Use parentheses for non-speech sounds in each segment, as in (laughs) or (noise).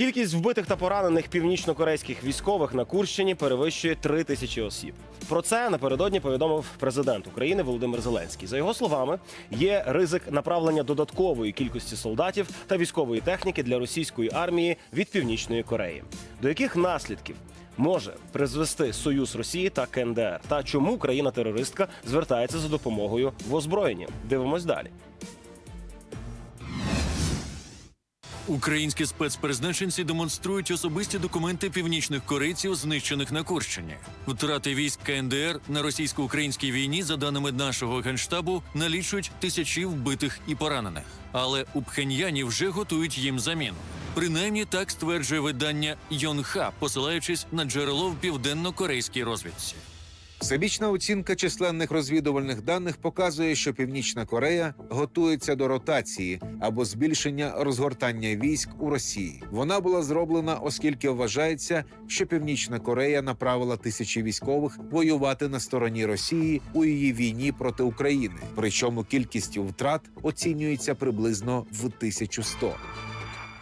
Кількість вбитих та поранених північно-корейських військових на Курщині перевищує три тисячі осіб. Про це напередодні повідомив президент України Володимир Зеленський. За його словами, є ризик направлення додаткової кількості солдатів та військової техніки для російської армії від північної Кореї. До яких наслідків може призвести союз Росії та КНДР? Та чому країна-терористка звертається за допомогою в озброєнні? Дивимось далі. Українські спецпризначенці демонструють особисті документи північних корейців, знищених на Курщині. Втрати військ КНДР на російсько-українській війні, за даними нашого генштабу, налічують тисячі вбитих і поранених. Але у Пхеньяні вже готують їм заміну. Принаймні так стверджує видання Йонха, посилаючись на джерело в південно-корейській розвідці. Всебічна оцінка численних розвідувальних даних показує, що Північна Корея готується до ротації або збільшення розгортання військ у Росії. Вона була зроблена, оскільки вважається, що Північна Корея направила тисячі військових воювати на стороні Росії у її війні проти України. Причому кількість втрат оцінюється приблизно в 1100.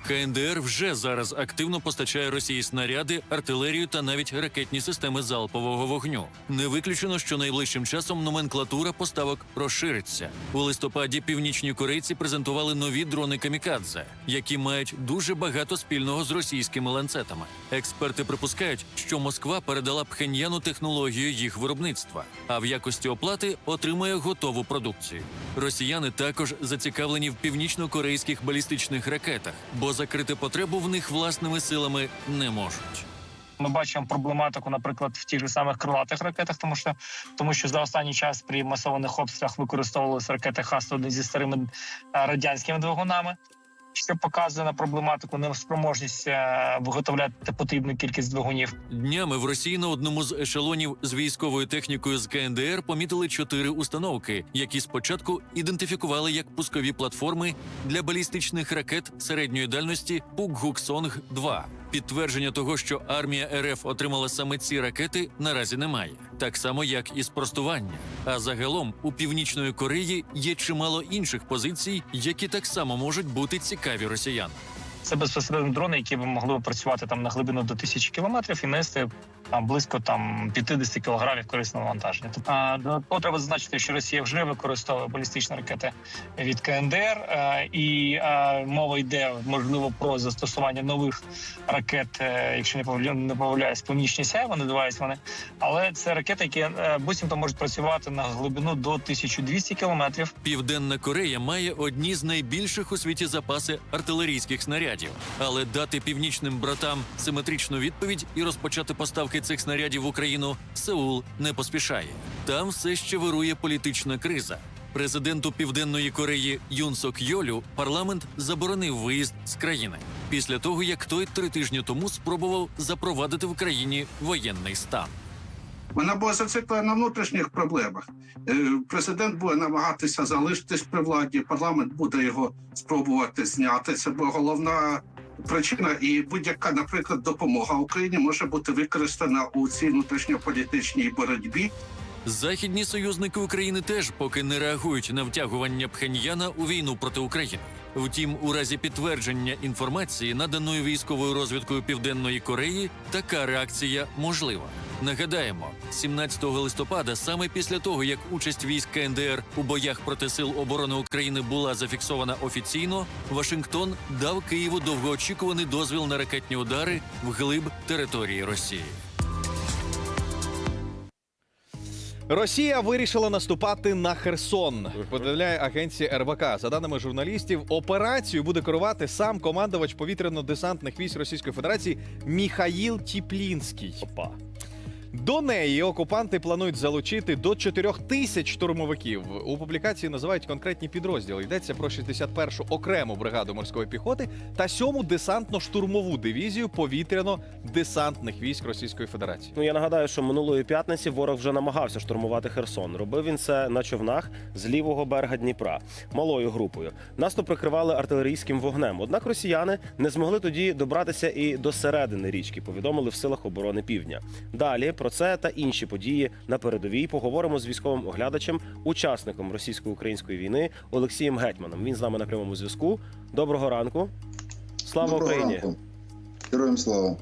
КНДР вже зараз активно постачає Росії снаряди, артилерію та навіть ракетні системи залпового вогню. Не виключено, що найближчим часом номенклатура поставок розшириться. У листопаді північні корейці презентували нові дрони камікадзе, які мають дуже багато спільного з російськими ланцетами. Експерти припускають, що Москва передала Пхеньяну технологію їх виробництва, а в якості оплати отримує готову продукцію. Росіяни також зацікавлені в північно-корейських балістичних ракетах, бо закрити потребу в них власними силами не можуть. Ми бачимо проблематику, наприклад, в тих же самих крилатих ракетах, тому що тому що за останній час при масованих обстрілах використовувалися ракети Х-101 зі старими е, радянськими двигунами, що показує на проблематику неспроможність е, виготовляти потрібну кількість двигунів. Днями в Росії на одному з ешелонів з військовою технікою з КНДР помітили чотири установки, які спочатку ідентифікували як пускові платформи для балістичних ракет середньої дальності Пукгуксонг 2 Підтвердження того, що армія РФ отримала саме ці ракети, наразі немає, так само як і спростування. А загалом у північної Кореї є чимало інших позицій, які так само можуть бути цікаві росіян. Це безпосередньо дрони, які б могли працювати там на глибину до тисячі кілометрів і нести там близько там 50 кілограмів корисного навантаження. Тобто, а, додатково треба зазначити, що Росія вже використовує балістичні ракети від КНДР, е, і е, мова йде можливо про застосування нових ракет, е, якщо не помиля- не помиляюсь, північні сяйва називаються вони. Але це ракети, які буцімто можуть працювати на глибину до 1200 кілометрів. Південна Корея має одні з найбільших у світі запаси артилерійських снарядів, але дати північним братам симетричну відповідь і розпочати поставки цих снарядів в Україну Сеул не поспішає. Там все ще вирує політична криза. Президенту Південної Кореї Юн Сок Йолю парламент заборонив виїзд з країни після того, як той три тижні тому спробував запровадити в країні воєнний стан. Вона була зациклена на внутрішніх проблемах. Е, Президент буде намагатися залишитись при владі. Парламент буде його спробувати зняти. Це була головна причина. І будь-яка, наприклад, допомога Україні може бути використана у цій внутрішньополітичній боротьбі. Західні союзники України теж поки не реагують на втягування Пхеньяна у війну проти України. Втім, у разі підтвердження інформації, наданої військовою розвідкою Південної Кореї, така реакція можлива. Нагадаємо, 17 листопада, саме після того як участь військ КНДР у боях проти сил оборони України була зафіксована офіційно, Вашингтон дав Києву довгоочікуваний дозвіл на ракетні удари вглиб території Росії. Росія вирішила наступати на Херсон. Повідомляє агенція РБК. За даними журналістів, операцію буде керувати сам командувач повітряно-десантних військ Російської Федерації Міхаїл Тіплінський. Опа. До неї окупанти планують залучити до 4 тисяч штурмовиків. У публікації називають конкретні підрозділи. Йдеться про 61-шу окрему бригаду морської піхоти та 7-му десантно-штурмову дивізію повітряно-десантних військ Російської Федерації. Ну я нагадаю, що минулої п'ятниці ворог вже намагався штурмувати Херсон. Робив він це на човнах з лівого берега Дніпра малою групою. Наступ прикривали артилерійським вогнем. Однак росіяни не змогли тоді добратися і до середини річки. Повідомили в силах оборони Півдня. Далі про це та інші події на передовій поговоримо з військовим оглядачем, учасником російсько-української війни Олексієм Гетьманом. Він з нами на прямому зв'язку. Доброго ранку. Слава Доброго Україні! ранку. Героям слава.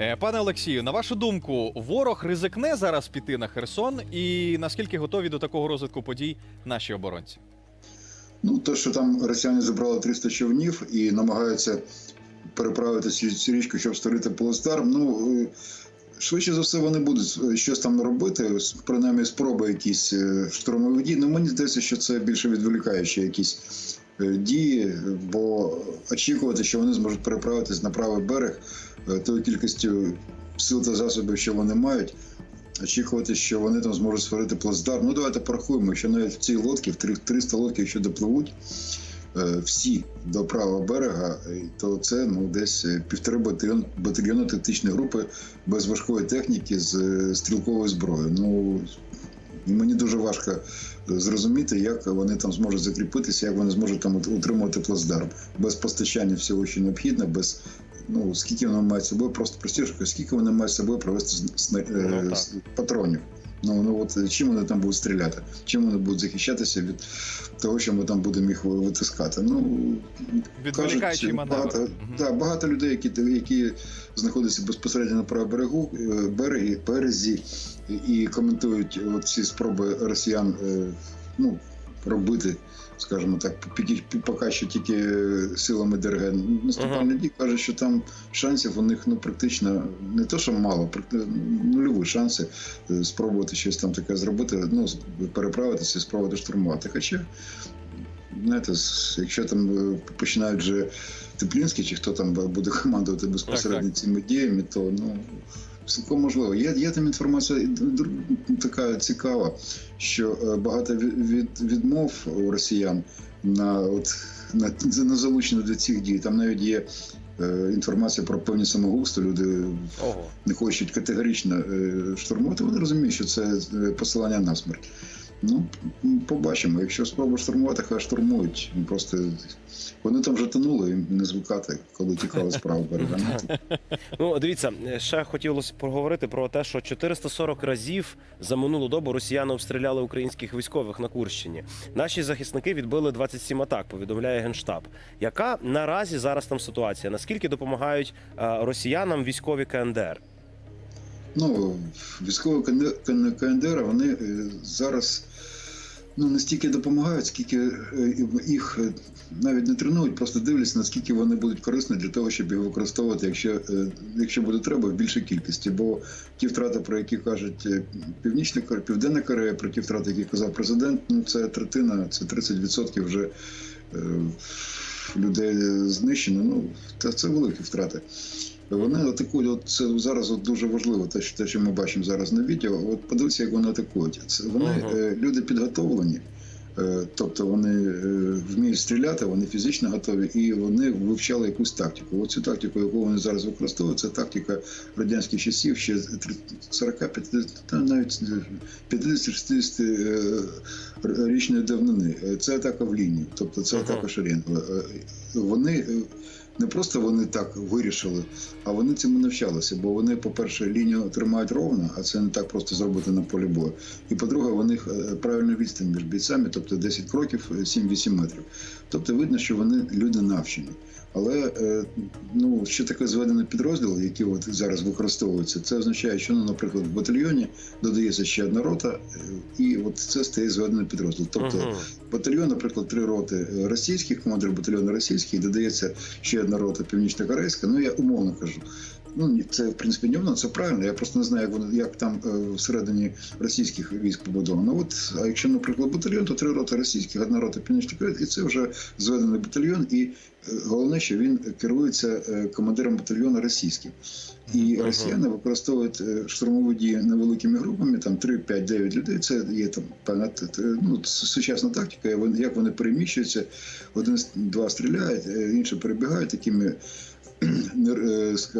Е, Пане Олексію, на вашу думку, ворог ризикне зараз піти на Херсон, і наскільки готові до такого розвитку подій наші оборонці? Ну, те, що там росіяни забрали 300 човнів і намагаються переправити цю, цю річку, щоб створити плацдарм, ну. Швидше за все, вони будуть е, щось там робити, принаймні спроби якісь е, штурмових дій. Ну мені здається, що це більше відволікаючі якісь е, дії, бо очікувати, що вони зможуть переправитись на правий берег тою кількістю сил та засобів, що вони мають. Очікувати, що вони там зможуть створити плацдарм. Ну давайте порахуємо, що навіть в цій лодці, в 300 лодків, якщо допливуть всі до правого берега, е, то це ну десь е, півтори батальйон батальйону тактичної групи без важкої техніки з е, стрілковою зброєю. Ну мені дуже важко е, зрозуміти, як вони там зможуть закріпитися, як вони зможуть там утримувати плацдарм без постачання всього, що необхідно, без ну скільки вони мають собою, просто простіше, скільки вони мають з собою провести е, Ну, патронів. Ну, ну от е, чим вони там будуть стріляти? Чим вони будуть захищатися від того, що ми там будемо їх витискати? Ну маневр. багато, угу. да, багато людей, які, які знаходяться безпосередньо на правому берегу, е, берегі, березі і- коментують ці спроби росіян ну, робити, скажімо так, поки що тільки е, силами ДРГ. Наступальний дій каже, що там шансів у них ну практично не то, що мало, практи- нульові шанси е, спробувати щось там таке зробити, ну переправитися, спробувати штурмувати. Хоча, знаєте, якщо там е, починають вже Теплінський, чи хто там буде (laughs) командувати безпосередньо цими діями, то ну. Цілком можливо. Є, є там інформація така цікава, що е, багато від, від- відмов у росіян на, от, на, на залучення до цих дій. Там навіть є е, інформація про певні самогубства. Люди Ого. не хочуть категорично е, штурмувати, вони розуміють, що це посилання на смерть. Ну, побачимо. Якщо спробують штурмувати, хай штурмують. Просто вони там вже тонули, їм не звикати, коли тікали справа берега. Ну, Ну, дивіться, ще хотілося поговорити про те, що 440 разів за минулу добу росіяни обстріляли українських військових на Курщині. Наші захисники відбили 27 атак, повідомляє генштаб. Яка наразі зараз там ситуація? Наскільки допомагають е, росіянам військові КНДР? Ну, військові КНДР вони е, зараз ну, не стільки допомагають, скільки е, їх е, навіть не тренують, просто дивляться, наскільки вони будуть корисні для того, щоб їх використовувати, якщо, якщо буде треба, в більшій кількості. Бо ті втрати, про які кажуть Північна Корея, Південна Корея, про ті втрати, які казав президент, ну це третина, це 30% вже людей знищено. Ну, це, це великі втрати. Вони атакують. От це зараз от дуже важливо, те, що те, що ми бачимо зараз на відео. От подивіться, як вони атакують. Це вони Ага. е, люди підготовлені, е, тобто вони е, вміють стріляти, вони фізично готові, і вони вивчали якусь тактику. Оцю тактику, яку вони зараз використовують, це тактика радянських часів, ще 40-50, та навіть 50-60 е, річної давнини. Це атака в лінію, тобто це атака шеренгова. Е, Вони е, не просто вони так вирішили, а вони цим навчалися. Бо вони, по-перше, лінію тримають ровно, а це не так просто зробити на полі бою. І по-друге, них е, правильна відстань між бійцями, тобто 10 кроків, е, 7-8 метрів. Тобто видно, що вони люди навчені. Але е, ну що таке зведений підрозділ, який от зараз використовується, це означає, що ну, наприклад, в батальйоні додається ще одна рота, і от це стає зведений підрозділ. Тобто Мгм. батальйон, наприклад, три роти російських, командир батальйону російський, додається ще одна рота північно-корейська. Ну я умовно кажу. Ну це в принципі не воно, це правильно. Я просто не знаю, як воно як там е, всередині російських військ побудовано. От а якщо, наприклад, батальйон, то три роти російських, одна рота північно-корейська, і це вже зведений батальйон. І е, головне, що він керується е, командиром батальйону російським. І росіяни використовують штурмові дії невеликими групами, там 3, 5, 9 людей. Це є там певна ну, сучасна тактика, як вони- переміщуються. один-два стріляють, інші перебігають такими,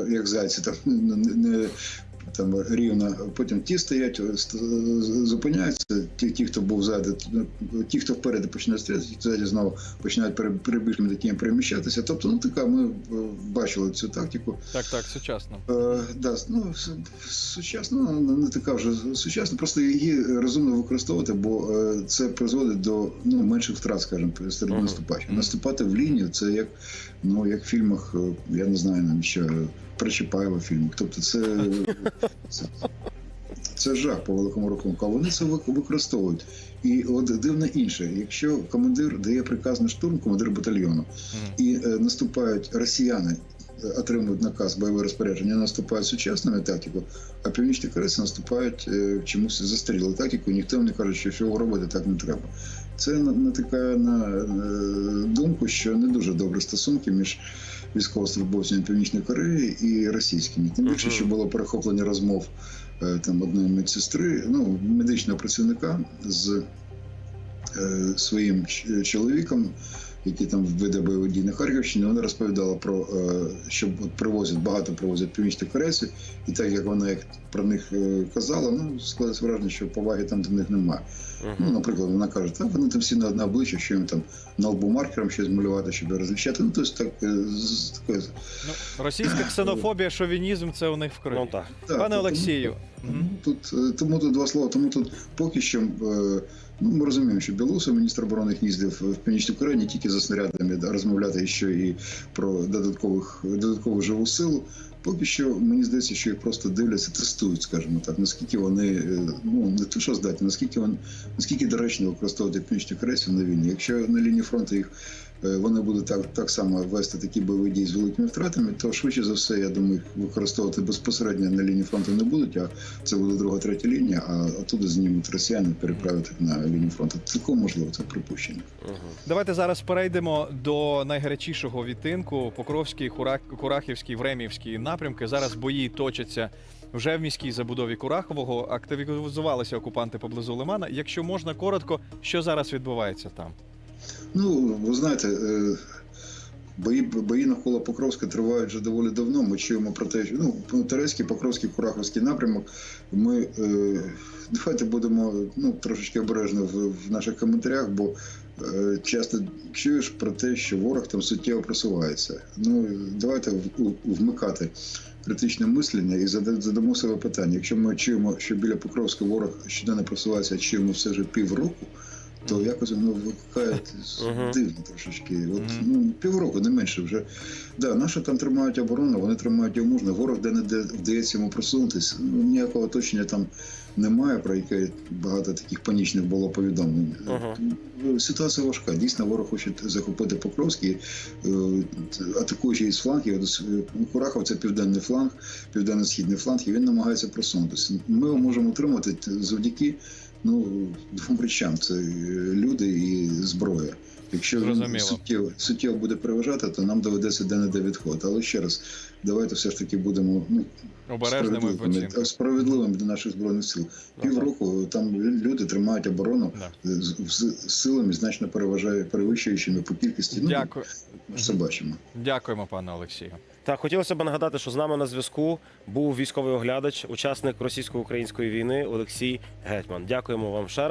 як зайці, там не, не там рівно. Потім ті стоять, зупиняються. Ті, ті, хто був ззаду, ті, хто вперед починають стріляти, ті, хто ззаді знову починають пере- перебіжками такими переміщатися. Тобто, ну така ми е, бачили цю тактику. Так, так, сучасно. Е, да, ну, сучасно, ну, не така вже сучасна, просто її розумно використовувати, бо е, це призводить до ну, менших втрат, скажімо, серед Мгм. наступаючих. Мгм. Наступати в лінію це як, ну, як в фільмах, е, я не знаю навіть в фільмах. Тобто це, це, це жах по великому рахунку. А вони це вик- використовують. І от дивно інше, якщо командир дає приказ на штурм, командир батальйону, і е, наступають росіяни, отримують наказ бойове розпорядження, наступають сучасними тактикою, а північні корейці наступають е, чомусь застріли тактику, ніхто не каже, що цього робити так не треба. Це на- натикає на е, думку, що не дуже добрі стосунки між військовослужбовцями Північної Кореї і російськими. Тим більше, що було перехоплення розмов е, там одної медсестри, ну медичного працівника з е, своїм чоловіком, який там веде бойові дії на Харківщині, вона розповідала про е, що привозять багато привозять північні корейці, і так як вона як про них е, казала, ну складається враження, що поваги там до них немає. Ну, наприклад, вона каже, так вони там всі на одне обличчя, що їм там на лбу маркером щось малювати, щоб розлічати. Ну, тобто так е, з такою. Ну, російська ксенофобія, шовінізм це у них в крові. Ну так. Так, Пане тому- Олексію, мгм. Тут тому тут два слова. Тому тут поки що е, ну ми розуміємо, що Білоусов, міністр оборони їздив в Північну Корею не тільки за снарядами, розмовляти ще і про додаткових додаткову живу силу. Поки що мені здається, що їх просто дивляться, тестують, скажімо так, наскільки вони е, ну не те, що здатні, наскільки вони наскільки доречно використовувати північні корейців на війні. Якщо на лінії фронту їх вони будуть так, так само вести такі бойові дії з великими втратами, то швидше за все, я думаю, їх використовувати безпосередньо на лінії фронту не будуть. А це буде друга, третя лінія, а оттуда знімуть росіяни, переправити на лінію фронту. Таке можливо, це припущення. Давайте зараз перейдемо до найгарячішого відтинку. Покровський, Кура... Курахівський, Времівський напрямки. Зараз бої точаться вже в міській забудові Курахового. Активізувалися окупанти поблизу Лимана. Якщо можна коротко, що зараз відбувається там? Ну, ви знаєте, е, бої, бої навколо Покровська тривають вже доволі давно. Ми чуємо про те, що ну, Терецький, Покровський, Кураховський напрямок. Ми е, давайте будемо ну, трошечки обережно в, в наших коментарях, бо е, часто чуєш про те, що ворог там суттєво просувається. Ну, давайте вмикати. Критичне мислення і зада- задамо себе питання. Якщо ми чуємо, що біля Покровська ворог щоденно просувається, чуємо все вже півроку, то якось воно викликає дивно трошечки. От, ну, півроку, не менше вже. Да, наші там тримають оборону, вони тримають його мужно. Ворог де не де вдається йому просунутися. Ну, ніякого оточення там немає, про яке багато таких панічних було повідомлень. Ну, Ситуація важка. Дійсно, ворог хоче захопити Покровський, е, атакуючи із флангів. Е, Курахов це південний фланг, південно-східний фланг, і він намагається просунутися. Ми його можемо утримати завдяки ну, двом речам: це е, люди і зброя. Якщо він суттєво, суттєво буде переважати, то нам доведеться де-не-де відход. Але ще раз, давайте все ж таки будемо ну, Обережними справедливими, справедливими до наших збройних сил. Ну. Півроку там люди тримають оборону з, з силами значно переважає перевищуючими по кількості. Ну, Дякую. ж це бачимо. Дякуємо, пане Олексію. Так, хотілося б нагадати, що з нами на зв'язку був військовий оглядач, учасник російсько-української війни Олексій Гетьман. Дякуємо вам ще раз.